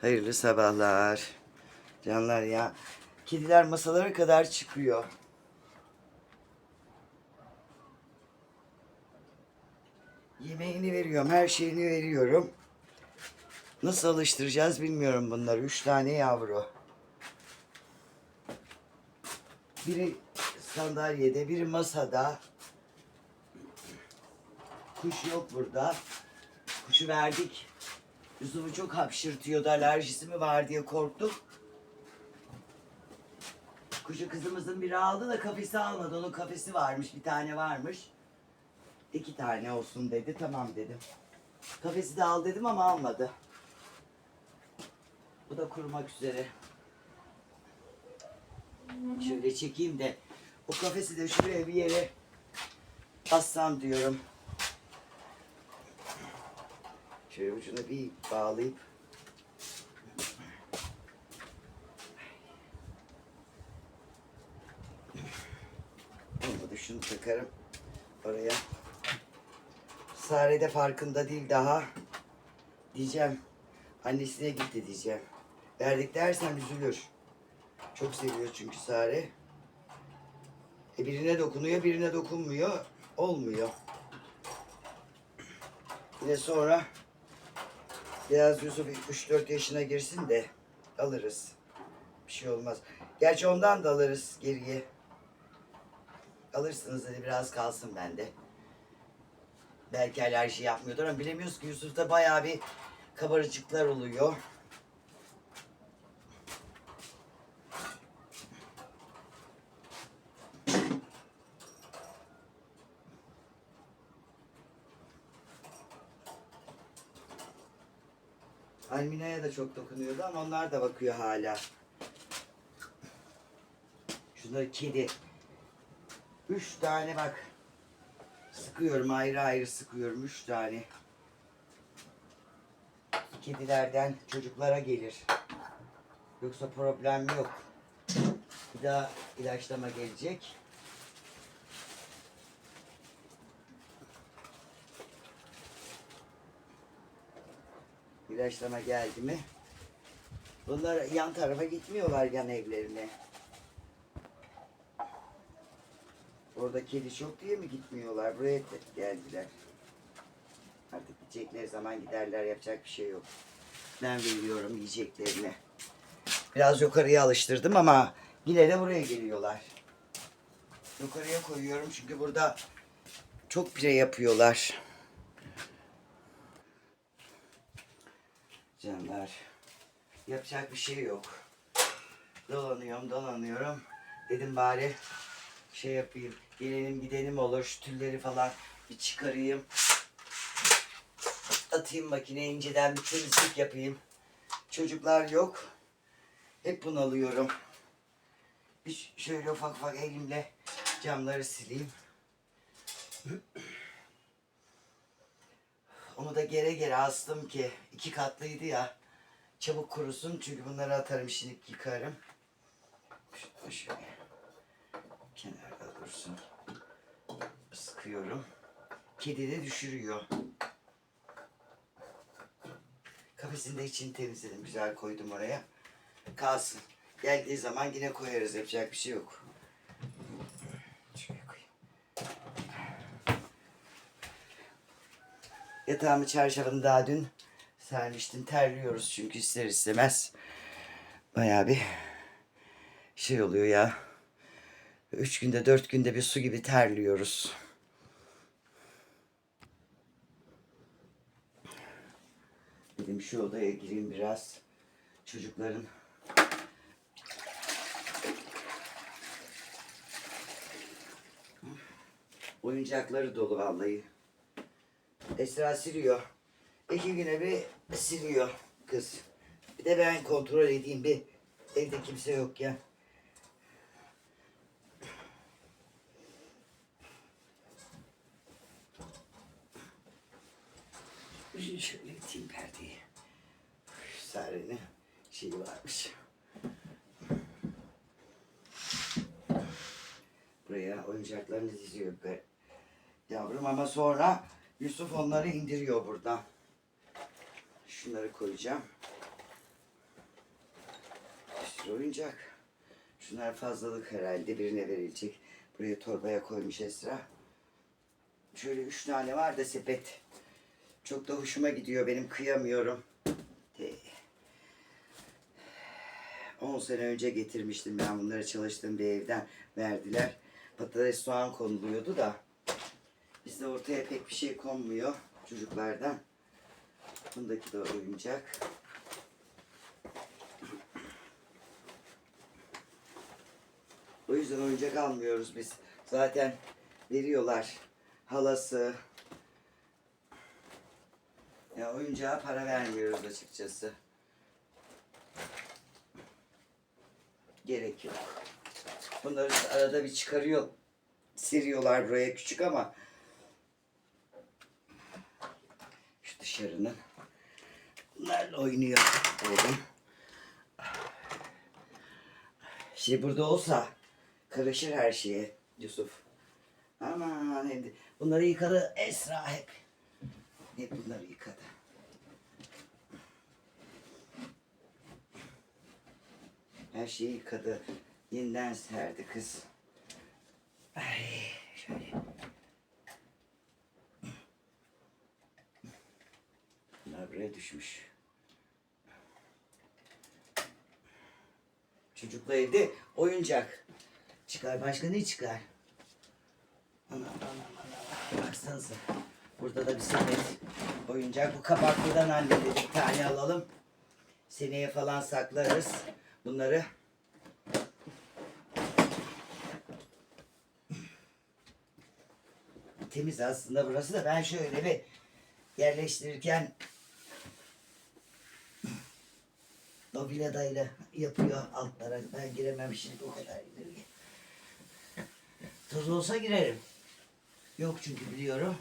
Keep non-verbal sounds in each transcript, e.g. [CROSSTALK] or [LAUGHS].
Hayırlı sabahlar. Canlar ya. Kediler masalara kadar çıkıyor. Yemeğini veriyorum, her şeyini veriyorum. Nasıl alıştıracağız bilmiyorum bunları. Üç tane yavru. Biri sandalyede, biri masada. Kuş yok burada. Kuşu verdik. Yusuf'u çok hapşırtıyordu. Alerjisi mi var diye korktuk. Kuşu kızımızın biri aldı da kafesi almadı. Onun kafesi varmış. Bir tane varmış. İki tane olsun dedi. Tamam dedim. Kafesi de al dedim ama almadı. Bu da kurumak üzere. Şöyle çekeyim de o kafesi de şuraya bir yere bassam diyorum. Şöyle ucuna bir bağlayıp olmadı şunu takarım oraya. Sare de farkında değil daha. Diyeceğim. Annesine gitti diyeceğim. Verdik dersem üzülür. Çok seviyor çünkü Sare. E birine dokunuyor, birine dokunmuyor. Olmuyor. Yine sonra biraz Yusuf 3-4 yaşına girsin de alırız. Bir şey olmaz. Gerçi ondan da alırız geriye. Alırsınız hadi biraz kalsın bende. Belki alerji yapmıyordur ama bilemiyoruz ki Yusuf'ta bayağı bir kabarcıklar oluyor. Çok dokunuyordu ama onlar da bakıyor hala. Şunları kedi. Üç tane bak. Sıkıyorum ayrı ayrı sıkıyorum. Üç tane. Kedilerden çocuklara gelir. Yoksa problem yok. Bir daha ilaçlama gelecek. İlaçlama geldi mi? Bunlar yan tarafa gitmiyorlar yan evlerine. Orada kedi çok diye mi gitmiyorlar? Buraya geldiler. Artık gidecekleri zaman giderler yapacak bir şey yok. Ben veriyorum yiyeceklerini. Biraz yukarıya alıştırdım ama yine de buraya geliyorlar. Yukarıya koyuyorum çünkü burada çok pire yapıyorlar. Canlar. Yapacak bir şey yok. Dolanıyorum dolanıyorum. Dedim bari şey yapayım. Gelelim gidelim olur. Şu tülleri falan bir çıkarayım. Atayım makineye inceden bir temizlik yapayım. Çocuklar yok. Hep bunalıyorum. Bir şöyle ufak ufak elimle camları sileyim. Onu da gere gere astım ki iki katlıydı ya. Çabuk kurusun çünkü bunları atarım şimdi yıkarım. Şunu şöyle kenarda dursun. Sıkıyorum. Kedi de düşürüyor. Kafesini de içini temizledim. Güzel koydum oraya. Kalsın. Geldiği zaman yine koyarız. Yapacak bir şey yok. Yatağımı çarşafını daha dün sermiştim. Terliyoruz çünkü ister istemez. Bayağı bir şey oluyor ya. Üç günde dört günde bir su gibi terliyoruz. Dedim şu odaya gireyim biraz. Çocukların oyuncakları dolu vallahi. Esra siliyor. İki güne bir siliyor kız. Bir de ben kontrol edeyim bir. Evde kimse yok ya. Şöyle iteyim perdeyi. Sare'nin şeyi varmış. Buraya oyuncaklarını diziyor be. Yavrum ama sonra Yusuf onları indiriyor buradan. Şunları koyacağım. sürü oyuncak. Şunlar fazlalık herhalde birine verilecek. Buraya torbaya koymuş Esra. Şöyle üç tane var da sepet. Çok da hoşuma gidiyor benim kıyamıyorum. Te- 10 sene önce getirmiştim ben bunları çalıştığım bir evden verdiler. Patates soğan konuluyordu da bizde ortaya pek bir şey konmuyor çocuklardan. Bundaki de oyuncak. O yüzden oyuncak almıyoruz biz. Zaten veriyorlar. Halası. Ya oyuncağa para vermiyoruz açıkçası. Gerek yok. Bunları arada bir çıkarıyor. Seriyorlar buraya küçük ama şu dışarının bunlarla oynuyor oğlum. Şey burada olsa karışır her şeye Yusuf. Aman şimdi bunları yıkadı Esra hep. Hep bunları yıkadı. Her şeyi yıkadı. Yeniden serdi kız. Ay şöyle. Bunlar buraya düşmüş. Çocukla evde oyuncak. Çıkar başka ne çıkar? Anam anam anam. Baksanıza. Burada da bir sepet oyuncak. Bu kapaklıdan anne. Bir tane alalım. Seneye falan saklarız. Bunları temiz aslında burası da ben şöyle bir yerleştirirken o viladayla yapıyor altlara. Ben giremem şimdi o kadar ileriye. Toz olsa girerim. Yok çünkü biliyorum.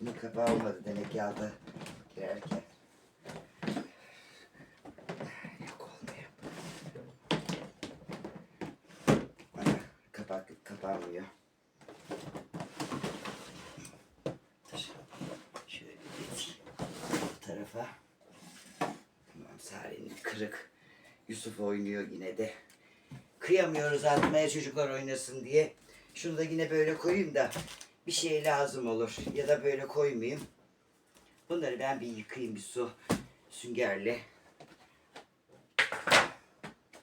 Bunun kapağı olmadı demek aldı girerken. Yok olmuyor. Ana, kapak. Dur. Şöyle geçeyim. Bu tarafa. Tamam Sare'nin kırık. Yusuf oynuyor yine de. Kıyamıyoruz atmaya çocuklar oynasın diye. Şunu da yine böyle koyayım da bir şey lazım olur. Ya da böyle koymayayım. Bunları ben bir yıkayayım bir su süngerle.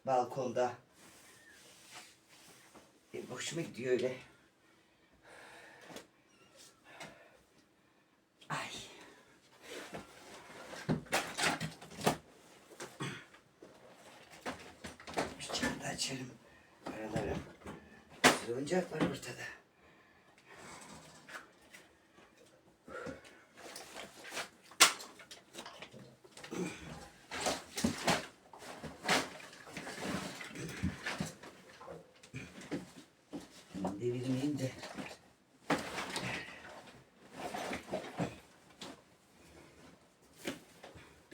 Balkonda. E, hoşuma gidiyor öyle. Ay. Şu camı da açarım. Aralarım. Bir sürü oyuncak var ortada. Devirmeyeyim de.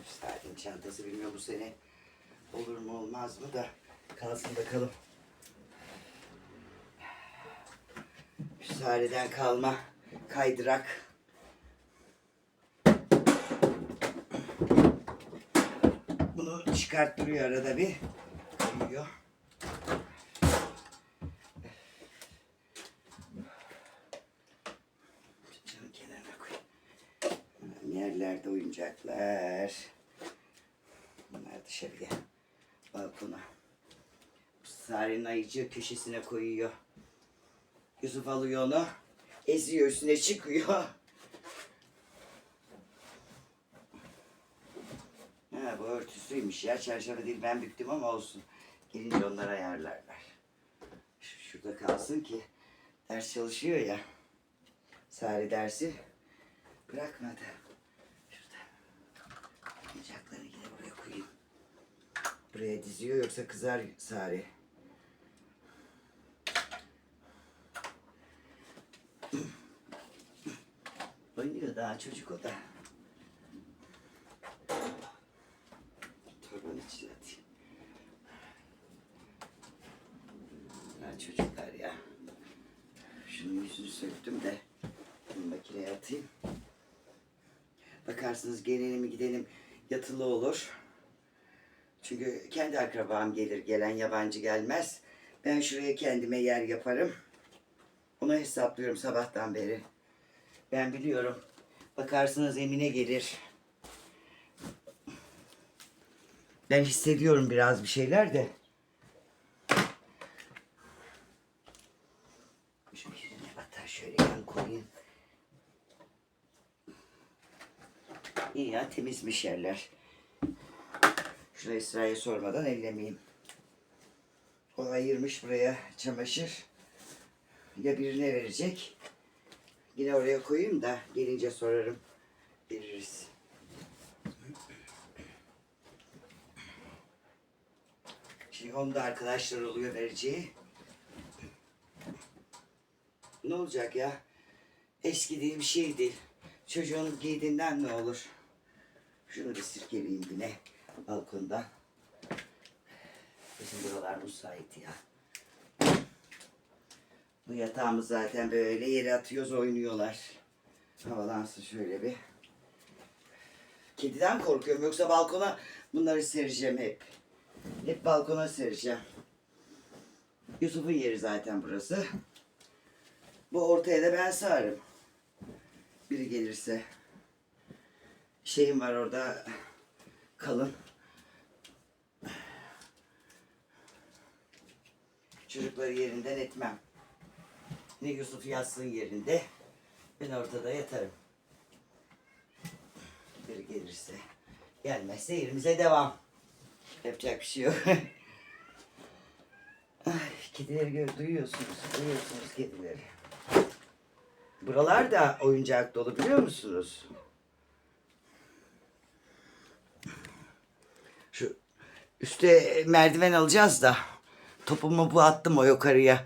Sarin çantası bilmiyorum bu sene olur mu olmaz mı da kalsın bakalım. Şu Sare'den kalma kaydırak. Bunu çıkarttırıyor arada bir. Koyuyor. Yerlerde oyuncaklar. Bunlar dışarıya. Balkona. Sarenin ayıcı köşesine koyuyor. Yusuf alıyor onu. Eziyor üstüne çıkıyor. Ha bu örtüsüymüş ya. Çarşafı değil ben büktüm ama olsun. Gelince onlar ayarlarlar. Şu- Şurada kalsın ki ders çalışıyor ya. Sare dersi bırakmadı. Şurada. Oyuncakları yine buraya koyayım. Buraya diziyor yoksa kızar Sare. Oynuyor daha çocuk o da. Torbanın içine atayım. Ya çocuklar ya. Şunun yüzünü söktüm de Bunu makineye atayım. Bakarsınız gelelim gidelim yatılı olur. Çünkü kendi akrabam gelir gelen yabancı gelmez. Ben şuraya kendime yer yaparım. Onu hesaplıyorum sabahtan beri. Ben biliyorum. Bakarsınız Emine gelir. Ben hissediyorum biraz bir şeyler de. Şöyle hatta şöyle yan koyayım. İyi ya temizmiş yerler. Şunu Esra'ya sormadan ellemeyeyim. O ayırmış buraya çamaşır. Ya birine verecek. Yine oraya koyayım da gelince sorarım. Veririz. Şimdi onda arkadaşlar oluyor vereceği. Ne olacak ya? Eski değil bir şey değil. Çocuğun giydiğinden ne olur? Şunu bir sirkeleyeyim yine balkonda. Bizim buralar müsait ya. Bu yatağımız zaten böyle yere atıyoruz oynuyorlar. Havalansın şöyle bir. Kediden korkuyorum yoksa balkona bunları sereceğim hep. Hep balkona sereceğim. Yusuf'un yeri zaten burası. Bu ortaya da ben sağarım. Biri gelirse. Şeyim var orada kalın. Çocukları yerinden etmem. Ne Yusuf yatsın yerinde. Ben ortada yatarım. Biri gelirse. Gelmezse yerimize devam. Yapacak bir şey yok. [LAUGHS] Ay, kedileri gör, duyuyorsunuz. Duyuyorsunuz kedileri. Buralar da oyuncak dolu biliyor musunuz? Şu üste merdiven alacağız da topumu bu attım o yukarıya.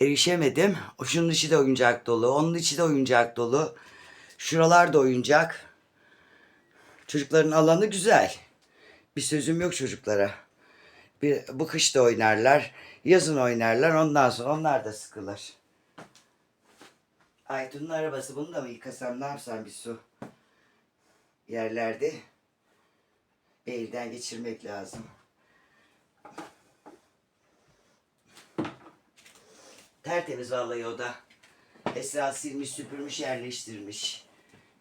Erişemedim. Şunun içi de oyuncak dolu. Onun içi de oyuncak dolu. Şuralar da oyuncak. Çocukların alanı güzel. Bir sözüm yok çocuklara. Bir, bu kış da oynarlar. Yazın oynarlar. Ondan sonra onlar da sıkılır. Aytun'un arabası. Bunu da mı yıkasam ne yapsam bir su? Yerlerde. Elden geçirmek lazım. Tertemiz vallahi o da. Esra silmiş, süpürmüş, yerleştirmiş.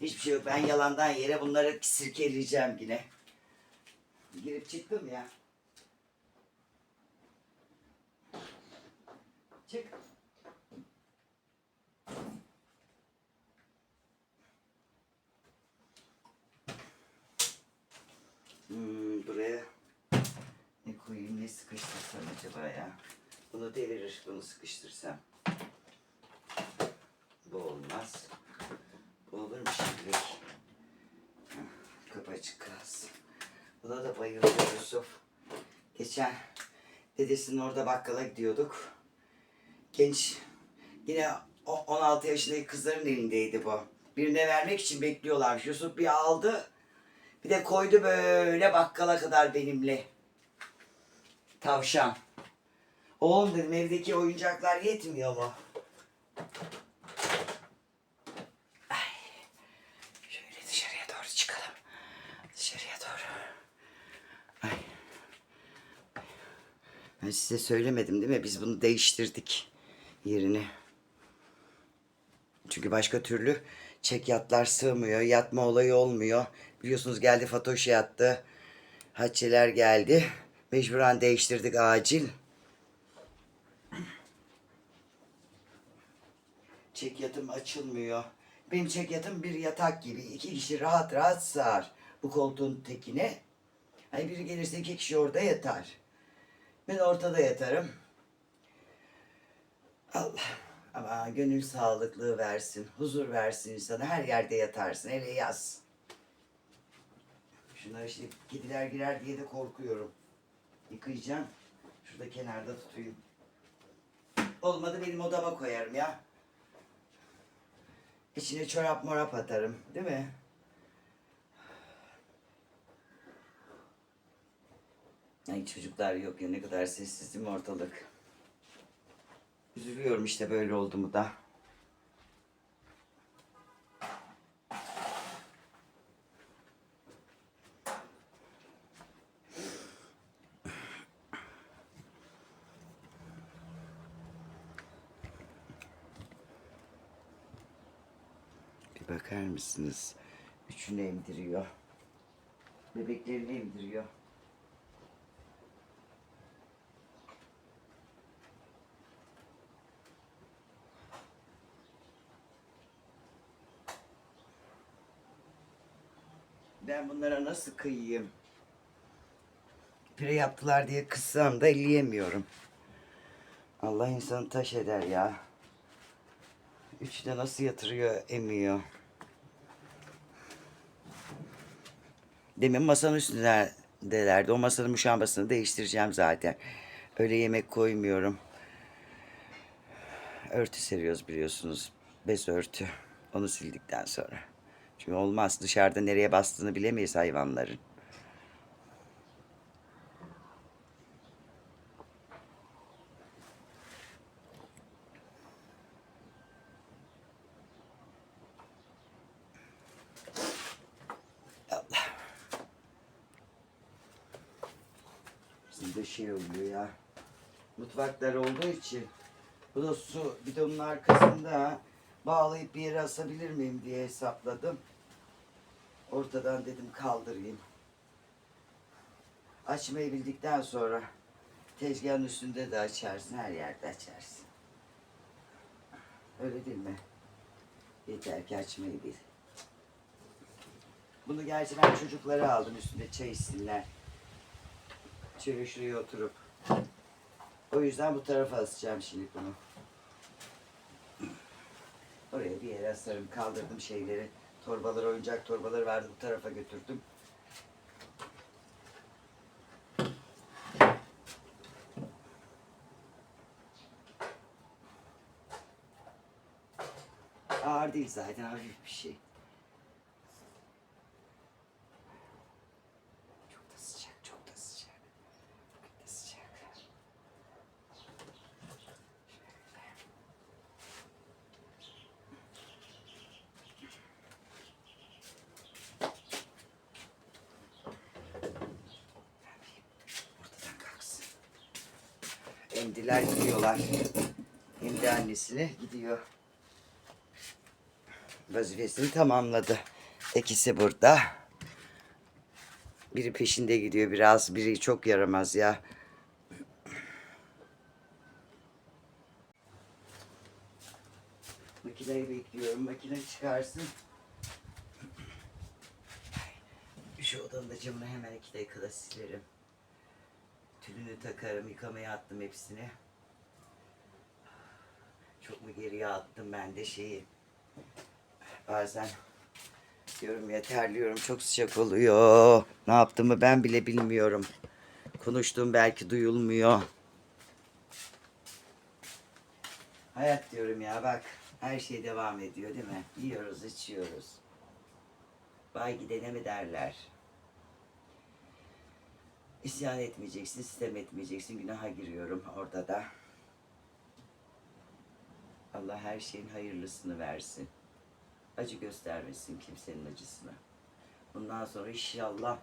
Hiçbir şey yok. Ben yalandan yere bunları sirkeleyeceğim yine. Girip çıktım ya. Çık. Hmm, buraya ne koyayım, ne sıkıştırsam acaba ya? Bunu devirir, bunu sıkıştırsam. Bu olmaz. Bu olur mu şimdilik? Heh, Kapı açık kalsın. Buna da bayılıyor Yusuf. Geçen dedesinin orada bakkala gidiyorduk. Genç, yine o- 16 yaşındaki kızların elindeydi bu. Birine vermek için bekliyorlarmış. Yusuf bir aldı, bir de koydu böyle bakkala kadar benimle. Tavşan. Oğlum dedim evdeki oyuncaklar yetmiyor mu? Ay. Şöyle dışarıya doğru çıkalım. Dışarıya doğru. Ay. Ben size söylemedim değil mi? Biz bunu değiştirdik yerini. Çünkü başka türlü çek yatlar sığmıyor. Yatma olayı olmuyor. Biliyorsunuz geldi Fatoş yattı. Haticeler geldi. Mecburen değiştirdik acil. Çek yatım açılmıyor. Benim çek yatım bir yatak gibi. iki kişi rahat rahat sığar. Bu koltuğun tekine. Hani biri gelirse iki kişi orada yatar. Ben ortada yatarım. Allah ama gönül sağlıklığı versin, huzur versin insana. Her yerde yatarsın, hele yaz. Şunlar işte kediler girer diye de korkuyorum. Yıkayacağım. Şurada kenarda tutayım. Olmadı benim odama koyarım ya. İçine çorap morap atarım. Değil mi? Ay çocuklar yok ya ne kadar sessiz değil mi ortalık? Üzülüyorum işte böyle oldu mu da. Mısınız? Üçünü emdiriyor. Bebeklerini emdiriyor. Ben bunlara nasıl kıyayım? Pire yaptılar diye kıssam da elleyemiyorum. Allah insanı taş eder ya. Üçü de nasıl yatırıyor, emiyor. Demin masanın üstündelerdi. O masanın muşambasını değiştireceğim zaten. Öyle yemek koymuyorum. Örtü seriyoruz biliyorsunuz. Bez örtü. Onu sildikten sonra. Çünkü olmaz. Dışarıda nereye bastığını bilemeyiz hayvanların. Allah. Bizim de şey oluyor ya. Mutfaklar olduğu için bu da su bidonun arkasında bağlayıp bir yere asabilir miyim diye hesapladım. Ortadan dedim kaldırayım. Açmayı bildikten sonra tezgahın üstünde de açarsın, her yerde açarsın. Öyle değil mi? Yeter ki açmayı bil. Bunu gerçi ben çocuklara aldım üstünde çay içsinler. Şöyle şuraya oturup. O yüzden bu tarafa asacağım şimdi bunu. Oraya bir yere asarım. Kaldırdım şeyleri. Torbaları, oyuncak torbaları vardı. Bu tarafa götürdüm. Ağır değil zaten. Hafif bir şey. Çok da sıcak, çok da sıcak. Çok da sıcak. Ortadan kalksın. Gidiyorlar. Emdi annesine gidiyor. Vazifesini tamamladı. İkisi burada. Biri peşinde gidiyor biraz. Biri çok yaramaz ya. Makineyi bekliyorum. Makine çıkarsın. Şu odanın da camını hemen iki dakikada silerim. Tülünü takarım. Yıkamaya attım hepsini. Mu geriye attım ben de şeyi. Bazen diyorum ya terliyorum çok sıcak oluyor. Ne yaptığımı ben bile bilmiyorum. Konuştuğum belki duyulmuyor. Hayat diyorum ya bak her şey devam ediyor değil mi? Yiyoruz içiyoruz. Vay gidene mi derler. İsyan etmeyeceksin, sistem etmeyeceksin. Günaha giriyorum orada da. Allah her şeyin hayırlısını versin. Acı göstermesin kimsenin acısını. Bundan sonra inşallah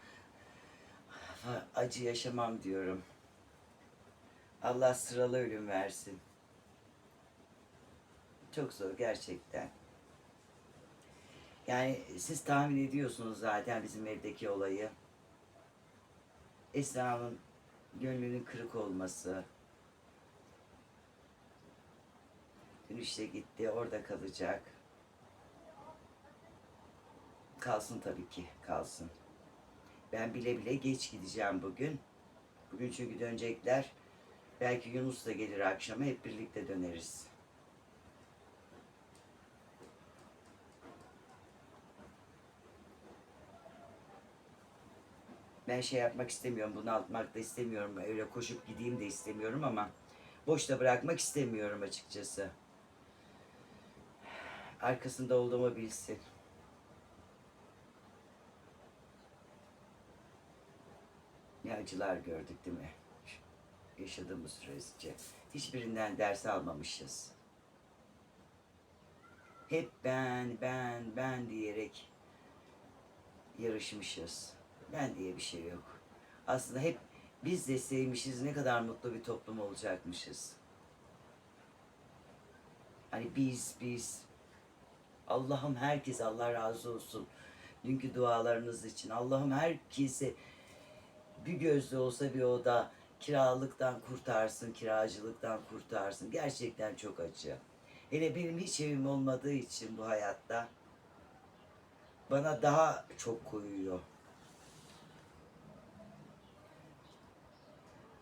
acı yaşamam diyorum. Allah sıralı ölüm versin. Çok zor gerçekten. Yani siz tahmin ediyorsunuz zaten bizim evdeki olayı. Esra'nın gönlünün kırık olması. Dün işte gitti, orada kalacak. Kalsın tabii ki, kalsın. Ben bile bile geç gideceğim bugün. Bugün çünkü dönecekler. Belki Yunus da gelir akşama, hep birlikte döneriz. Ben şey yapmak istemiyorum, bunu atmak da istemiyorum. Öyle koşup gideyim de istemiyorum ama boşta bırakmak istemiyorum açıkçası. Arkasında olduğumu bilsin. Ne acılar gördük değil mi? Yaşadığımız süresince. Hiçbirinden ders almamışız. Hep ben, ben, ben diyerek yarışmışız. Ben diye bir şey yok. Aslında hep biz de sevmişiz ne kadar mutlu bir toplum olacakmışız. Hani biz, biz. Allah'ım herkes Allah razı olsun. Dünkü dualarınız için. Allah'ım herkesi bir gözlü olsa bir oda kiralıktan kurtarsın, kiracılıktan kurtarsın. Gerçekten çok acı. Hele benim hiç evim olmadığı için bu hayatta bana daha çok koyuyor.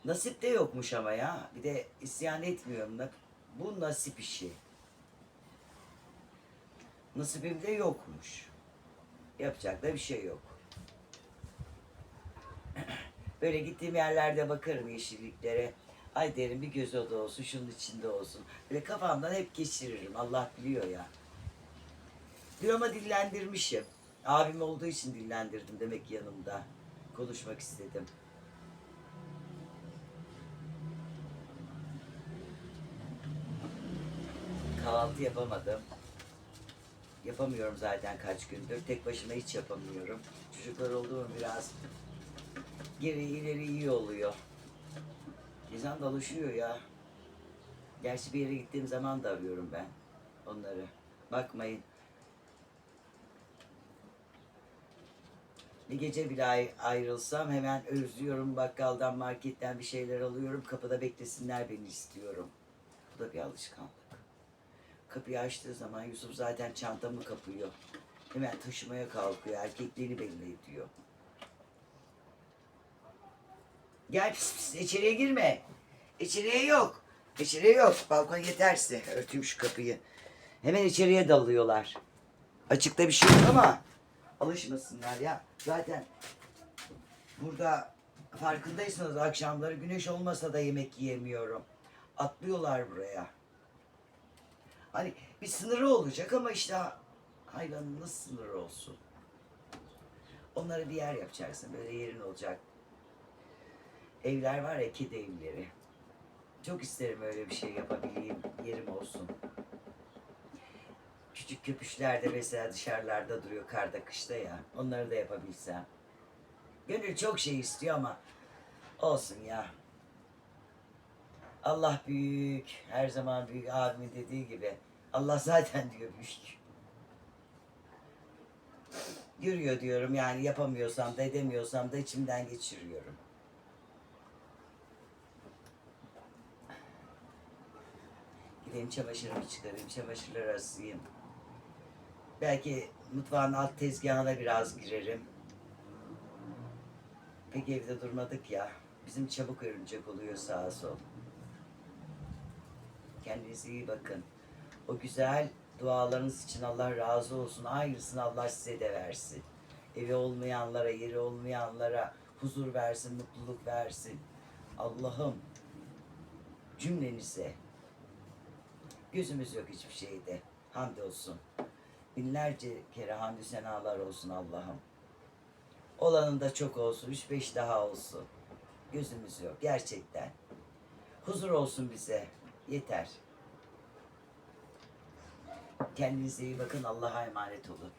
Nasip de yokmuş ama ya. Bir de isyan etmiyorum. da Bu nasip işi. Nasibimde yokmuş. Yapacak da bir şey yok. [CLEARS THROAT] Böyle gittiğim yerlerde bakarım yeşilliklere. Ay derim bir göz oda olsun, şunun içinde olsun. Böyle kafamdan hep geçiririm. Allah biliyor ya. Diyorama dillendirmişim. Abim olduğu için dillendirdim demek yanımda. Konuşmak istedim. Kahvaltı yapamadım. Yapamıyorum zaten kaç gündür. Tek başıma hiç yapamıyorum. Çocuklar oldu mu biraz geri ileri iyi oluyor. İnsan dalışıyor ya. Gerçi bir yere gittiğim zaman da arıyorum ben onları. Bakmayın. Bir gece bile ay- ayrılsam hemen özlüyorum. Bakkaldan, marketten bir şeyler alıyorum. Kapıda beklesinler beni istiyorum. Bu da bir alışkanlık. Kapıyı açtığı zaman Yusuf zaten çantamı kapıyor. Hemen taşımaya kalkıyor. Erkekliğini belli ediyor. Gel pis pis içeriye girme. İçeriye yok. İçeriye yok. Balkon yeterse. Örteyim şu kapıyı. Hemen içeriye dalıyorlar. Açıkta bir şey yok ama alışmasınlar ya. Zaten burada farkındaysanız akşamları güneş olmasa da yemek yiyemiyorum. Atlıyorlar buraya. Hani bir sınırı olacak ama işte hayvanın nasıl sınırı olsun? Onlara bir yer yapacaksın. Böyle yerin olacak. Evler var ya kedi evleri. Çok isterim öyle bir şey yapabileyim. Yerim olsun. Küçük köpüşler de mesela dışarılarda duruyor karda kışta ya. Onları da yapabilsem. Gönül çok şey istiyor ama olsun ya. Allah büyük. Her zaman büyük abimin dediği gibi. Allah zaten diyor büyük. Yürüyor diyorum yani yapamıyorsam da edemiyorsam da içimden geçiriyorum. Gideyim çamaşırımı çıkarayım, çamaşırları asayım. Belki mutfağın alt tezgahına biraz girerim. Pek evde durmadık ya. Bizim çabuk örümcek oluyor sağa sol. Kendinize iyi bakın. O güzel dualarınız için Allah razı olsun. Aynısını Allah size de versin. Evi olmayanlara, yeri olmayanlara huzur versin, mutluluk versin. Allah'ım cümlenize gözümüz yok hiçbir şeyde. Hamdolsun. Binlerce kere hamdü senalar olsun Allah'ım. Olanın da çok olsun, üç beş daha olsun. Gözümüz yok gerçekten. Huzur olsun bize. Yeter. Kendinize iyi bakın. Allah'a emanet olun.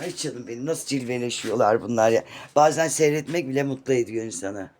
Ay canım benim nasıl cilveleşiyorlar bunlar ya. Bazen seyretmek bile mutlu ediyor insanı.